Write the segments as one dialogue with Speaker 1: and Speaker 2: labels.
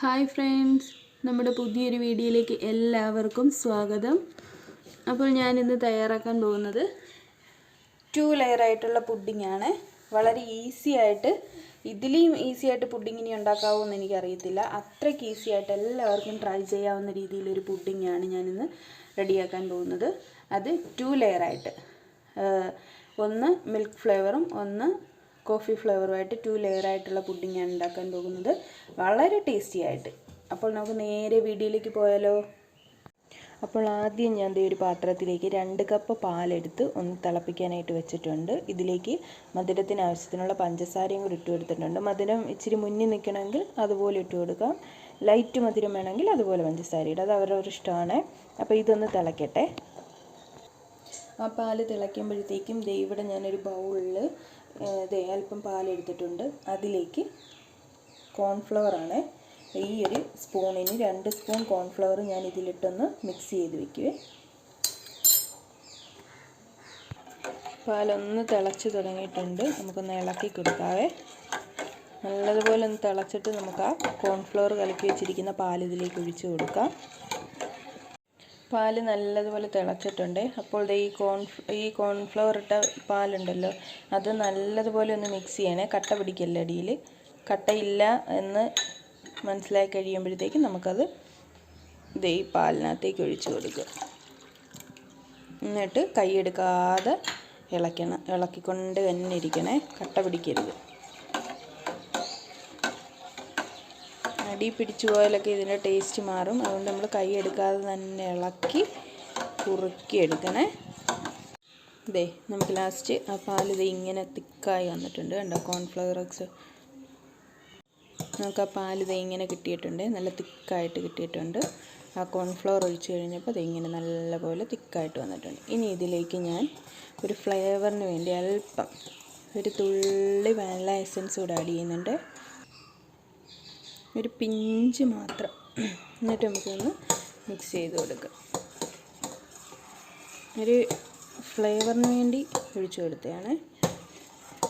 Speaker 1: Hi friends. നമ്മുടെ പുതിയൊരു വീഡിയോയിലേക്ക് എല്ലാവർക്കും സ്വാഗതം. അപ്പോൾ ഞാൻ ഇന്ന് തയ്യാറാക്കാൻ പോകുന്നത് ടു പുഡിംഗ് ആണ്. വളരെ ഈസി ആയിട്ട് ഇതിലെയും ഈസി ആയിട്ട് പുഡിങ് ഇനി ഉണ്ടാക്കാവുമെന്ന് എനിക്കറിയത്തില്ല. അത്രയ്ക്ക് ഈസി ആയിട്ട് എല്ലാവർക്കും ട്രൈ ചെയ്യാവുന്ന രീതിയിലൊരു പുഡിങ്ങാണ് ഞാനിന്ന് റെഡിയാക്കാൻ പോകുന്നത്. അത് ടു ലെയർ ആയിട്ട്. ഒന്ന് മിൽക്ക് ഫ്ലേവറും ഒന്ന് കോഫി ഫ്ലേവറുമായിട്ട് ടു പുഡിംഗ് ആണ് ഉണ്ടാക്കാൻ പോകുന്നത്. വളരെ ടേസ്റ്റി ആയിട്ട്. അപ്പോൾ നമുക്ക് നേരെ വീഡിയോയിലേക്ക് പോയാലോ? അപ്പോൾ ആദ്യം ഞാൻ ഒരു പാത്രത്തിലേക്ക് രണ്ട് കപ്പ് പാലെടുത്ത് ഒന്ന് തിളപ്പിക്കാനായിട്ട് വെച്ചിട്ടുണ്ട്. ഇതിലേക്ക് മധുരത്തിന് ആവശ്യത്തിനുള്ള പഞ്ചസാരയും കൂടി ഇട്ട് കൊടുത്തിട്ടുണ്ട്. മധുരം ഇച്ചിരി മുന്നിൽ നിൽക്കണമെങ്കിൽ അതുപോലെ ഇട്ട് കൊടുക്കാം. ലൈറ്റ് മധുരം വേണമെങ്കിൽ അതുപോലെ പഞ്ചസാര ഇടുക അത് അവരവരുടെ ഇഷ്ടമാണ്. അപ്പോൾ ഇതൊന്ന് തിളയ്ക്കട്ടെ ആ പാൽ തിളയ്ക്കുമ്പോഴത്തേക്കും ദേ ഇവിടെ ഞാനൊരു ബൗളിൽ ദേ അല്പം പാലെടുത്തിട്ടുണ്ട്. അതിലേക്ക് കോൺഫ്ലവർ ആണ്. ഈ ഒരു സ്പൂണിന് രണ്ട് സ്പൂൺ കോൺഫ്ലവർ ഞാൻ ഇതിലിട്ടൊന്ന് മിക്സ് ചെയ്ത് വെക്കുവേ. പാലൊന്ന് തിളച്ച് തുടങ്ങിയിട്ടുണ്ട്. നമുക്കൊന്ന് ഇളക്കി കൊടുക്കാവേ. നല്ലതുപോലെ ഒന്ന് തിളച്ചിട്ട് നമുക്ക് ആ കോൺഫ്ലവർ കലക്കി വെച്ചിരിക്കുന്ന പാൽ ഇതിലേക്ക് ഒഴിച്ച് കൊടുക്കാം. പാൽ നല്ലതുപോലെ തിളച്ചിട്ടുണ്ട്. അപ്പോൾ ദേ ഈ കോൺ ഈ കോൺഫ്ലവർ ഇട്ട പാലുണ്ടല്ലോ അത് നല്ലതുപോലെ ഒന്ന് മിക്സ് ചെയ്യണേ. കട്ട പിടിക്കല്ല അടിയിൽ കട്ടയില്ല എന്ന് മനസ്സിലായി കഴിയുമ്പോഴത്തേക്കും നമുക്കത് ദേ ഈ പാലിനകത്തേക്ക് ഒഴിച്ച് കൊടുക്കുക. എന്നിട്ട് കൈയെടുക്കാതെ ഇളക്കണം. ഇളക്കിക്കൊണ്ട് തന്നെ ഇരിക്കണേ. കട്ട പിടിക്കരുത്. അടി പിടിച്ചു പോയാലൊക്കെ ഇതിന്റെ ടേസ്റ്റ് മാറും. അതുകൊണ്ട് നമ്മൾ കൈ എടുക്കാതെ തന്നെ ഇളക്കി കുറുക്കി എടുക്കണേ. ദേ നമുക്ക് ലാസ്റ്റ് ആ പാൽ ഇങ്ങനെ തിക്കായി വന്നിട്ടുണ്ട് കണ്ടോ? കോൺഫ്ലവർ എക്സ് നമുക്ക് ആ പാൽ ഇങ്ങനെ കിട്ടിയിട്ടുണ്ട്. നല്ല തിക്കായിട്ട് കിട്ടിയിട്ടുണ്ട്. ആ കോൺഫ്ലവർ ഒഴിച്ച് കഴിഞ്ഞപ്പോൾ ഇത് ഇങ്ങനെ നല്ലപോലെ തിക്കായിട്ട് വന്നിട്ടുണ്ട്. ഇനി ഇതിലേക്ക് ഞാൻ ഒരു ഫ്ലേവറിന് വേണ്ടി അല്പം ഒരു തുള്ളി വാനില എസൻസ് കൂടെ ആഡ് ചെയ്യുന്നുണ്ട്. ഒരു പിഞ്ച് മാത്രം. എന്നിട്ട് നമുക്കൊന്ന് മിക്സ് ചെയ്ത് കൊടുക്കാം. ഒരു ഫ്ലേവറിന് വേണ്ടി ഒഴിച്ചു കൊടുത്തതാണ്.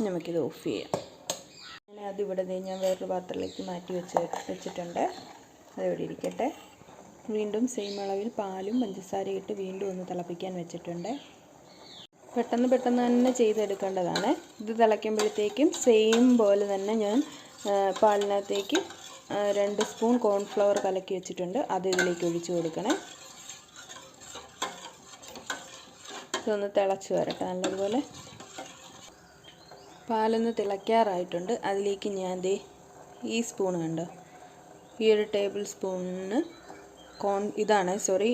Speaker 1: നമുക്കിത് ഓഫ് ചെയ്യാം. അങ്ങനെ അതിവിടെ ഞാൻ വേറൊരു പാത്രത്തിലേക്ക് മാറ്റി വെച്ച് വെച്ചിട്ടുണ്ട്. അതിവിടെ ഇരിക്കട്ടെ. വീണ്ടും സെയിം അളവിൽ പാലും പഞ്ചസാരയും ഇട്ട് വീണ്ടും ഒന്ന് തിളപ്പിക്കാൻ വെച്ചിട്ടുണ്ട്. പെട്ടെന്ന് പെട്ടെന്ന് തന്നെ ചെയ്തെടുക്കേണ്ടതാണ്. ഇത് തിളയ്ക്കുമ്പോഴത്തേക്കും സെയിം പോലെ തന്നെ ഞാൻ പാലിനകത്തേക്ക് രണ്ട് സ്പൂൺ കോൺഫ്ലവർ കലക്കി വെച്ചിട്ടുണ്ട്. അത് ഇതിലേക്ക് ഒഴിച്ചു കൊടുക്കണേ. ഇതൊന്ന് തിളച്ച് വരട്ടെ നല്ലതുപോലെ. പാലൊന്ന് തിളയ്ക്കാറായിട്ടുണ്ട്. അതിലേക്ക് ഞാൻ ദേ ഈ സ്പൂൺ കണ്ടോ? ഈ ഒരു ടേബിൾ സ്പൂണിന് കോൺ ഇതാണ് സോറി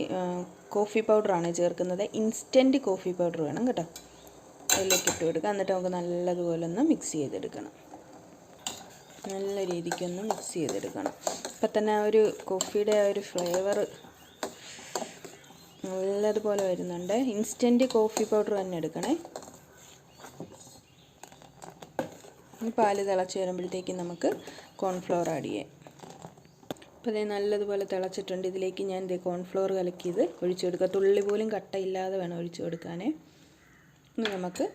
Speaker 1: കോഫി പൗഡറാണ് ചേർക്കുന്നത്. ഇൻസ്റ്റന്റ് കോഫി പൗഡർ വേണം കേട്ടോ. അതിലേക്ക് ഇട്ട് കൊടുക്കുക. എന്നിട്ട് നമുക്ക് നല്ലതുപോലെ ഒന്ന് മിക്സ് ചെയ്തെടുക്കണം. നല്ല രീതിക്കൊന്ന് മിക്സ് ചെയ്തെടുക്കണം. അപ്പം തന്നെ ആ ഒരു കോഫിയുടെ ആ ഒരു ഫ്ലേവർ നല്ലതുപോലെ വരുന്നുണ്ട്. ഇൻസ്റ്റന്റ് കോഫി പൗഡർ തന്നെ എടുക്കണേ. പാൽ തിളച്ച് വരുമ്പോഴത്തേക്കും നമുക്ക് കോൺഫ്ലവർ ആഡ് ചെയ്യാം. അപ്പോൾ ഇത് നല്ലതുപോലെ തിളച്ചിട്ടുണ്ട്. ഇതിലേക്ക് ഞാൻ ഇത് കോൺഫ്ലവർ കലക്കിയത് ഒഴിച്ചു കൊടുക്കുക. തുള്ളി പോലും കട്ടയില്ലാതെ വേണം ഒഴിച്ചു കൊടുക്കാനേ. ഇനി നമുക്ക്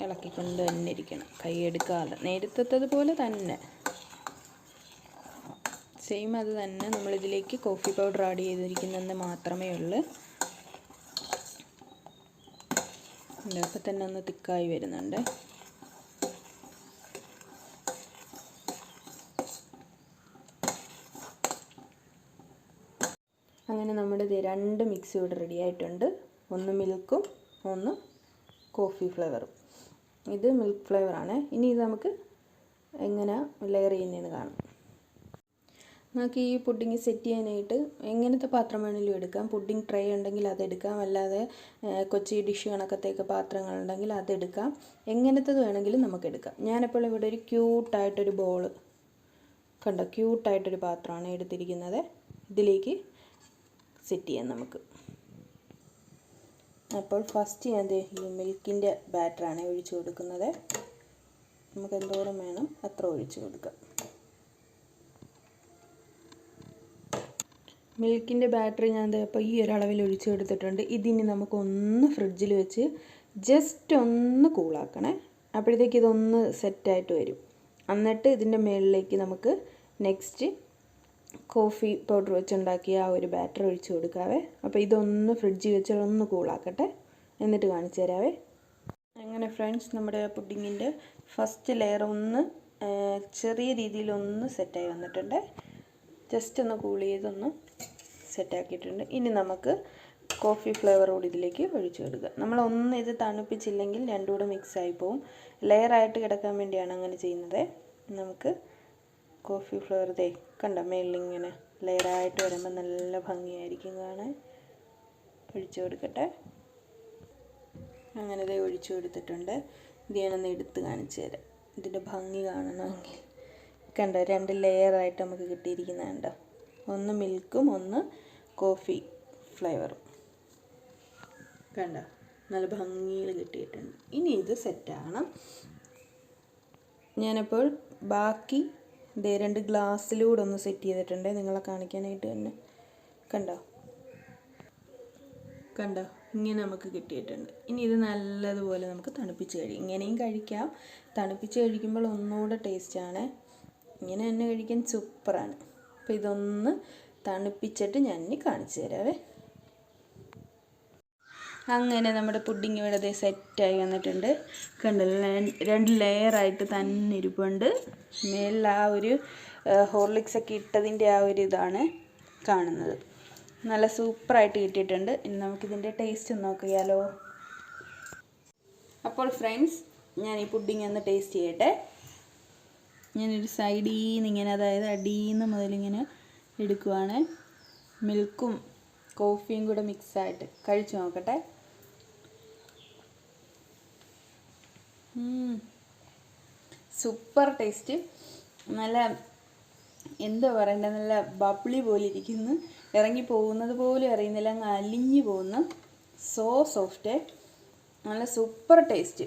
Speaker 1: ഇളക്കിക്കൊണ്ട് തന്നെ ഇരിക്കണം. കൈയെടുക്കാതെ നേരത്തതുപോലെ തന്നെ. സെയിം അത് തന്നെ. നമ്മളിതിലേക്ക് കോഫി പൗഡർ ആഡ് ചെയ്തിരിക്കുന്നതെന്ന് മാത്രമേ ഉള്ളൂ. അപ്പം തന്നെ ഒന്ന് തിക്കായി വരുന്നുണ്ട്. അങ്ങനെ നമ്മുടെ രണ്ട് മിക്സ് ഇവിടെ റെഡി ആയിട്ടുണ്ട്. ഒന്ന് മിൽക്കും ഒന്ന് കോഫി ഫ്ലേവറും ഇത് മിൽക്ക് ഫ്ലേവറാണ് ഇനി ഇത് നമുക്ക് എങ്ങനെ ലെയർ ചെയ്യുന്നതെന്ന് കാണാം. നമുക്ക് ഈ പുഡിങ് സെറ്റ് ചെയ്യാനായിട്ട് എങ്ങനത്തെ പാത്രം വേണമെങ്കിലും എടുക്കാം. പുഡിങ് ട്രേ ഉണ്ടെങ്കിൽ അതെടുക്കാം അല്ലാതെ കൊച്ചി ഡിഷ് കണക്കത്തേക്ക് പാത്രങ്ങളുണ്ടെങ്കിൽ അതെടുക്കാം എങ്ങനത്തത് വേണമെങ്കിലും നമുക്ക് എടുക്കാം. ഞാനിപ്പോൾ ഇവിടെ ഒരു ക്യൂട്ടായിട്ടൊരു ബോൾ കണ്ടോ? ക്യൂട്ടായിട്ടൊരു പാത്രമാണ് എടുത്തിരിക്കുന്നത്. ഇതിലേക്ക് സെറ്റ് ചെയ്യാം നമുക്ക്. അപ്പോൾ ഫസ്റ്റ് ഞാൻ ഈ മിൽക്കിന്റെ ബാറ്ററാണ് ഒഴിച്ചു കൊടുക്കുന്നത്? നമുക്ക് എന്തോരം വേണം? അത്ര ഒഴിച്ചു കൊടുക്കാം. മിൽക്കിന്റെ ബാറ്ററി ഞാൻ ഇപ്പോൾ ഈ ഒരളവിൽ ഒഴിച്ചു കൊടുത്തിട്ടുണ്ട്. ഇതിനി നമുക്കൊന്ന് ഫ്രിഡ്ജിൽ വെച്ച് ജസ്റ്റ് ഒന്ന് കൂളാക്കണേ. അപ്പോഴത്തേക്ക് ഇതൊന്ന് സെറ്റായിട്ട് വരും. എന്നിട്ട് ഇതിന്റെ മുകളിലേക്ക് നമുക്ക് നെക്സ്റ്റ് കോഫി പൗഡർ വെച്ചുണ്ടാക്കിയ ആ ഒരു ബാറ്റർ ഒഴിച്ച് കൊടുക്കാവേ. അപ്പോൾ ഇതൊന്ന് ഫ്രിഡ്ജിൽ വെച്ച് ഒന്ന് കൂളാക്കട്ടെ. എന്നിട്ട് കാണിച്ചു തരാവേ. അങ്ങനെ ഫ്രണ്ട്സ് നമ്മുടെ പുഡിങ്ങിന്റെ ഫസ്റ്റ് ലെയർ ഒന്ന് ചെറിയ രീതിയിലൊന്ന് സെറ്റായി വന്നിട്ടുണ്ട്. ജസ്റ്റ് ഒന്ന് കൂൾ ചെയ്തൊന്ന് സെറ്റാക്കിയിട്ടുണ്ട്. ഇനി നമുക്ക് കോഫി ഫ്ലേവർ കൂടി ഇതിലേക്ക് ഒഴിച്ചു കൊടുക്കുക നമ്മളൊന്ന് ഇത് തണുപ്പിച്ചില്ലെങ്കിൽ രണ്ടും കൂടെ മിക്സ് ആയി പോവും. ലെയറായിട്ട് കിടക്കാൻ വേണ്ടിയാണ് അങ്ങനെ ചെയ്യുന്നത്. നമുക്ക് കോഫി ഫ്ലേവർ ദേ കണ്ട? മേളിലിങ്ങനെ ലെയറായിട്ട് വരുമ്പോൾ നല്ല ഭംഗിയായിരിക്കും കാണാൻ. ഒഴിച്ചു കൊടുക്കട്ടെ. അങ്ങനെ ദേ ഒഴിച്ചു കൊടുത്തിട്ടുണ്ട്. ഇത് ഞാനൊന്ന് എടുത്ത് കാണിച്ചു തരാം. ഇതിന്റെ ഭംഗി കാണണമെങ്കിൽ. കണ്ടോ? രണ്ട് ലെയറായിട്ട് നമുക്ക് കിട്ടിയിരിക്കുന്നത് കണ്ടോ? ഒന്ന് മിൽക്കും ഒന്ന് കോഫി ഫ്ലേവറും കണ്ടോ? നല്ല ഭംഗിയിൽ കിട്ടിയിട്ടുണ്ട്. ഇനി ഇത് സെറ്റാകണം ഞാനപ്പോൾ ബാക്കി ദേ രണ്ട് ഗ്ലാസ്സിലൂടെ ഒന്ന് സെറ്റ് ചെയ്തിട്ടുണ്ട്. നിങ്ങളെ കാണിക്കാനായിട്ട് തന്നെ. കണ്ടോ? കണ്ടോ? ഇങ്ങനെ നമുക്ക് കിട്ടിയിട്ടുണ്ട്. ഇനി ഇത് നല്ലതുപോലെ നമുക്ക് തണുപ്പിച്ച് കഴിയും ഇങ്ങനെയും കഴിക്കാം. തണുപ്പിച്ച് കഴിക്കുമ്പോൾ ഒന്നുകൂടെ ടേസ്റ്റാണ് ഇങ്ങനെ തന്നെ കഴിക്കാൻ സൂപ്പറാണ് അപ്പോൾ ഇതൊന്ന് തണുപ്പിച്ചിട്ട് ഞാൻ കാണിച്ചു തരാവേ. അങ്ങനെ നമ്മുടെ പുഡിങ് ഇവിടെ അതേ സെറ്റായി വന്നിട്ടുണ്ട്. കണ്ടല്ലോ രണ്ട് ലെയറായിട്ട് തന്നെ ഇരിപ്പുണ്ട്. മേലിൽ ആ ഒരു ഹോർലിക്സ് ഒക്കെ ഇട്ടതിന്റെ ആ ഒരു ഇതാണ് കാണുന്നത്. നല്ല സൂപ്പറായിട്ട് കിട്ടിയിട്ടുണ്ട്. ഇനി നമുക്കിതിന്റെ ടേസ്റ്റ് ഒന്ന് നോക്കിയാലോ. അപ്പോൾ ഫ്രണ്ട്സ് ഞാൻ ഈ പുഡിങ് ഒന്ന് ടേസ്റ്റ് ചെയ്യട്ടെ. ഞാനൊരു സൈഡിൽ നിന്ന് ഇങ്ങനെ അതായത് അടിയിൽ നിന്ന് മുതലിങ്ങനെ എടുക്കുവാണ്. മിൽക്കും കോഫിയും കൂടെ മിക്സായിട്ട് കഴിച്ചു നോക്കട്ടെ. Super taste. നല്ല എന്താ പറയണ്ടത് നല്ല ബബ്ളി പോലെ ഇരിക്കുന്നു. ഇറങ്ങി പോകുന്നത് പോലും അറിയുന്നില്ല അങ്ങ് അലിഞ്ഞു പോകുന്നു. സോ സോഫ്റ്റ് നല്ല സൂപ്പർ ടേസ്റ്റ്.